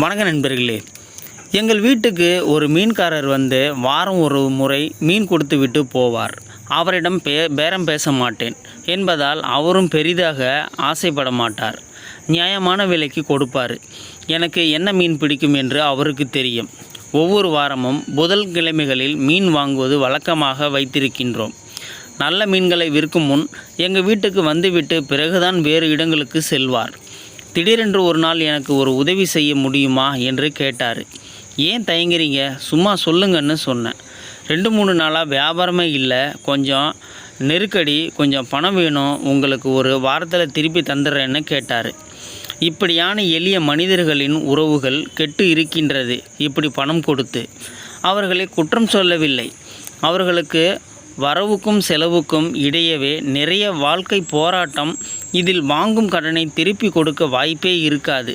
வணக்க நண்பர்களே. எங்கள் வீட்டுக்கு ஒரு மீன்காரர் வந்து வாரம் ஒரு முறை மீன் கொடுத்து விட்டு போவார். அவரிடம் பே பேரம் பேச மாட்டேன் என்பதால் அவரும் பெரிதாக ஆசைப்பட மாட்டார். நியாயமான விலைக்கு கொடுப்பார். எனக்கு என்ன மீன் பிடிக்கும் என்று அவருக்கு தெரியும். ஒவ்வொரு வாரமும் புதல் கிழமைகளில் மீன் வாங்குவது வழக்கமாக வைத்திருக்கின்றோம். நல்ல மீன்களை விற்கும் முன் எங்கள் வீட்டுக்கு வந்துவிட்டு பிறகுதான் வேறு இடங்களுக்கு செல்வார். திடீரென்று ஒரு நாள் எனக்கு ஒரு உதவி செய்ய முடியுமா என்று கேட்டார். ஏன் தயங்குறீங்க? சும்மா சொல்லுங்கன்னு சொன்னேன். ரெண்டு மூணு நாளாக வியாபாரமே இல்லை. கொஞ்சம் நெருக்கடி கொஞ்சம் பணம் வேணும். உங்களுக்கு ஒரு வாரத்தில் திருப்பி தந்துடுறேன்னு கேட்டார். இப்படியான எளிய மனிதர்களின் உறவுகள் கெட்டு இருக்கின்றது. இப்படி பணம் கொடுத்து அவர்களை குற்றம் சொல்லவில்லை. அவர்களுக்கு வரவுக்கும் செலவுக்கும் இடையவே நிறைய வாழ்க்கை போராட்டம் இதில் வாங்கும் கடனை திருப்பி கொடுக்க வாய்ப்பே இருக்காது.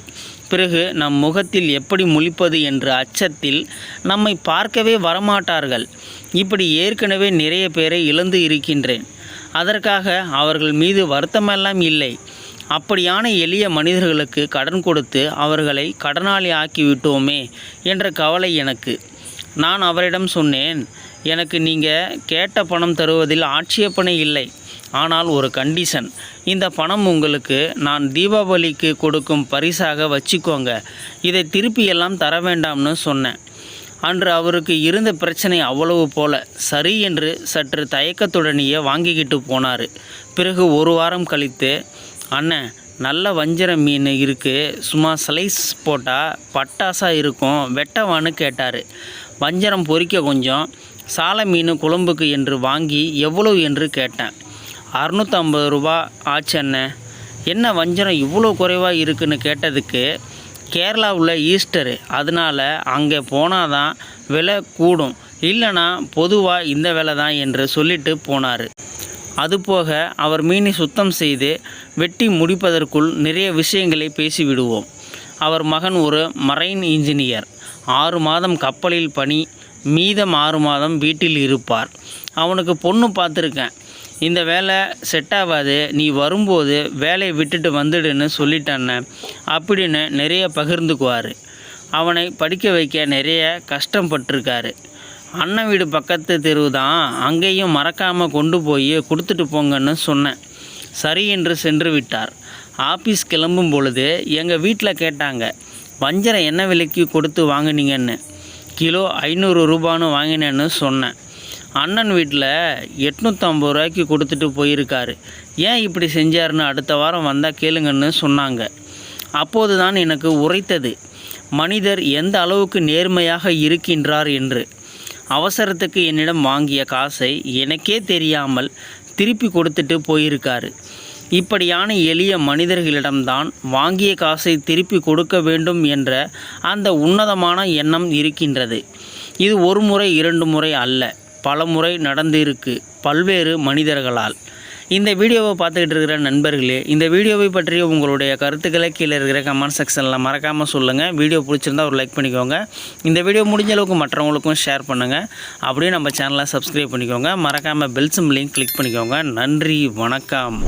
பிறகு நம் முகத்தில் எப்படி முழிப்பது என்ற அச்சத்தில் நம்மை பார்க்கவே வரமாட்டார்கள். இப்படி ஏற்கனவே நிறைய பேரை இழந்து இருக்கின்றேன். அதற்காக அவர்கள் மீது வருத்தமெல்லாம் இல்லை. அப்படியான எளிய மனிதர்களுக்கு கடன் கொடுத்து அவர்களை கடனாளி ஆக்கிவிட்டோமே என்ற கவலை எனக்கு. நான் அவரிடம் சொன்னேன் எனக்கு நீங்கள் கேட்ட பணம் தருவதில் ஆட்சேபனை இல்லை. ஆனால் ஒரு கண்டிஷன் இந்த பணம் உங்களுக்கு நான் தீபாவளிக்கு கொடுக்கும் பரிசாக வச்சுக்கோங்க. இதை திருப்பி எல்லாம் தர வேண்டாம்னு சொன்னேன். அன்று அவருக்கு இருந்த பிரச்சனை அவ்வளவு போல. சரி என்று சற்று தயக்கத்துடனேயே வாங்கிக்கிட்டு போனார். பிறகு ஒரு வாரம் கழித்து அண்ணன் நல்ல வஞ்சர மீன் இருக்குது சும்மா ஸ்லைஸ் போட்டால் பட்டாசாக இருக்கும். வெட்டவான்னு கேட்டார். வஞ்சரம் பொறிக்க கொஞ்சம். சால மீன் குழம்புக்கு என்று வாங்கி எவ்வளவு என்று கேட்டேன். அறுநூற்றம்பது ரூபா ஆச்சு அண்ணன் என்ன வஞ்சரம் இவ்வளோ குறைவாக இருக்குன்னு கேட்டதுக்கு கேரளாவில் ஈஸ்டரு. அதனால் அங்கே போனால் தான் விலை கூடும். இல்லைனா பொதுவாக இந்த விலை தான் என்று சொல்லிட்டு போனார். அதுபோக அவர் மீனை சுத்தம் செய்து வெட்டி முடிப்பதற்குள் நிறைய விஷயங்களை பேசிவிடுவோம் அவர் மகன் ஒரு மரைன் இன்ஜினியர். ஆறு மாதம் கப்பலில் பணி மீதம் ஆறு மாதம் வீட்டில் இருப்பார். அவனுக்கு பொண்ணு பார்த்துருக்கேன். இந்த வேலை செட் ஆகாது நீ வரும்போது வேலையை விட்டுட்டு வந்துடுன்னு சொல்லிட்டானே அப்படின்னு நிறைய பகிர்ந்துக்குவார். அவனை படிக்க வைக்க நிறைய கஷ்டப்பட்டிருக்காரு. அண்ணன் வீடு பக்கத்து தெருவு தான் அங்கேயும் மறக்காமல் கொண்டு போய் கொடுத்துட்டு போங்கன்னு சொன்னேன். சரி என்று சென்று விட்டார். ஆஃபீஸ் கிளம்பும் பொழுது எங்கள் வீட்டில் கேட்டாங்க வஞ்சரம் என்ன விலைக்கு கொடுத்து வாங்குனீங்கன்னு. கிலோ ஐநூறு ரூபான்னு வாங்கினேன்னு சொன்னேன். அண்ணன் வீட்டில் எட்நூற்றம்பது ரூபாய்க்கு கொடுத்துட்டு போயிருக்காரு. ஏன் இப்படி செஞ்சாருன்னு அடுத்த வாரம் வந்தால் கேளுங்கன்னு சொன்னாங்க. அப்போது தான் எனக்கு உரைத்தது. மனிதர் எந்த அளவுக்கு நேர்மையாக இருக்கின்றார் என்று. அவசரத்துக்கு என்னிடம் வாங்கிய காசை எனக்கே தெரியாமல் திருப்பி கொடுத்துட்டு போயிருக்காரு. இப்படியான எளிய மனிதர்களிடம்தான் வாங்கிய காசை திருப்பி கொடுக்க வேண்டும் என்ற அந்த உன்னதமான எண்ணம் இருக்கின்றது. இது ஒரு முறை இரண்டு முறை அல்ல. பல முறை நடந்திருக்கு பல்வேறு மனிதர்களால். இந்த வீடியோவை பார்த்துக்கிட்டு இருக்கிற நண்பர்களே இந்த வீடியோவை பற்றிய உங்களுடைய கருத்துக்களை கீழே இருக்கிற கமெண்ட் செக்ஷனில் மறக்காமல் சொல்லுங்கள் வீடியோ பிடிச்சிருந்தா ஒரு லைக் பண்ணிக்கோங்க. இந்த வீடியோ முடிஞ்ச அளவுக்கு மற்றவங்களுக்கும் ஷேர் பண்ணுங்கள் அப்படியே நம்ம சேனலை சப்ஸ்கிரைப் பண்ணிக்கோங்க. மறக்காமல் பெல் சிம்லையும் கிளிக் பண்ணிக்கோங்க. நன்றி வணக்கம்.